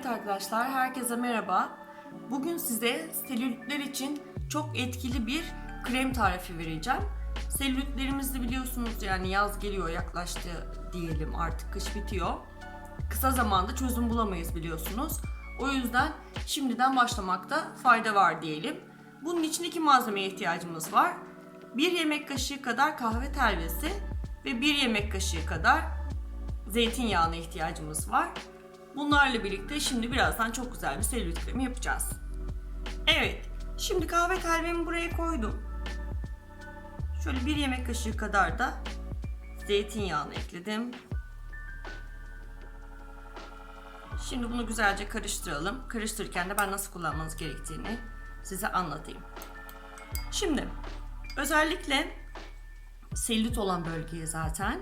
Evet arkadaşlar, herkese merhaba. Bugün size selülitler için çok etkili bir krem tarifi vereceğim. Selülitlerimizi biliyorsunuz yani yaz geliyor yaklaştı diyelim artık kış bitiyor. Kısa zamanda çözüm bulamayız biliyorsunuz. O yüzden şimdiden başlamakta fayda var diyelim. Bunun için iki malzemeye ihtiyacımız var. Bir yemek kaşığı kadar kahve telvesi ve bir yemek kaşığı kadar zeytinyağına ihtiyacımız var. Bunlarla birlikte şimdi birazdan çok güzel bir selülit kremi yapacağız. Evet, şimdi kahve telvemi buraya koydum. Şöyle bir yemek kaşığı kadar da zeytinyağını ekledim. Şimdi bunu güzelce karıştıralım. Karıştırırken de ben nasıl kullanmanız gerektiğini size anlatayım. Şimdi özellikle selülit olan bölgeye zaten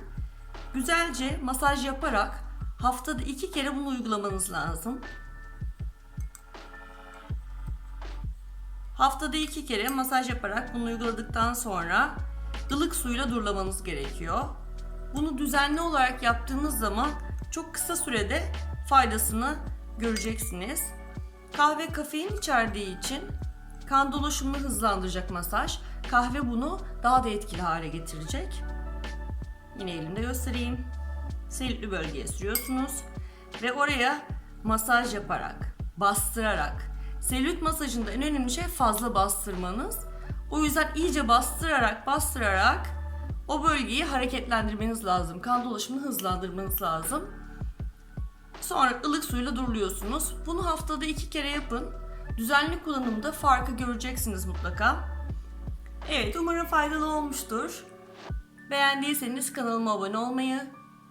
güzelce masaj yaparak haftada iki kere bunu uygulamanız lazım. Haftada iki kere masaj yaparak bunu uyguladıktan sonra ılık suyla durulamanız gerekiyor. Bunu düzenli olarak yaptığınız zaman çok kısa sürede faydasını göreceksiniz. Kahve kafein içerdiği için kan dolaşımını hızlandıracak masaj. Kahve bunu daha da etkili hale getirecek. Yine elimde göstereyim. Selütlü bölgeye sürüyorsunuz ve oraya masaj yaparak, bastırarak. Selülit masajında en önemli şey fazla bastırmanız. O yüzden iyice bastırarak, bastırarak o bölgeyi hareketlendirmeniz lazım. Kan dolaşımını hızlandırmanız lazım. Sonra ılık suyla duruluyorsunuz. Bunu haftada iki kere yapın. Düzenli kullanımda farkı göreceksiniz mutlaka. Evet umarım faydalı olmuştur. Beğendiyseniz kanalıma abone olmayı,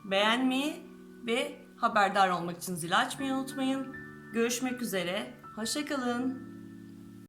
beğenmeyi ve haberdar olmak için zil açmayı unutmayın. Görüşmek üzere, hoşçakalın.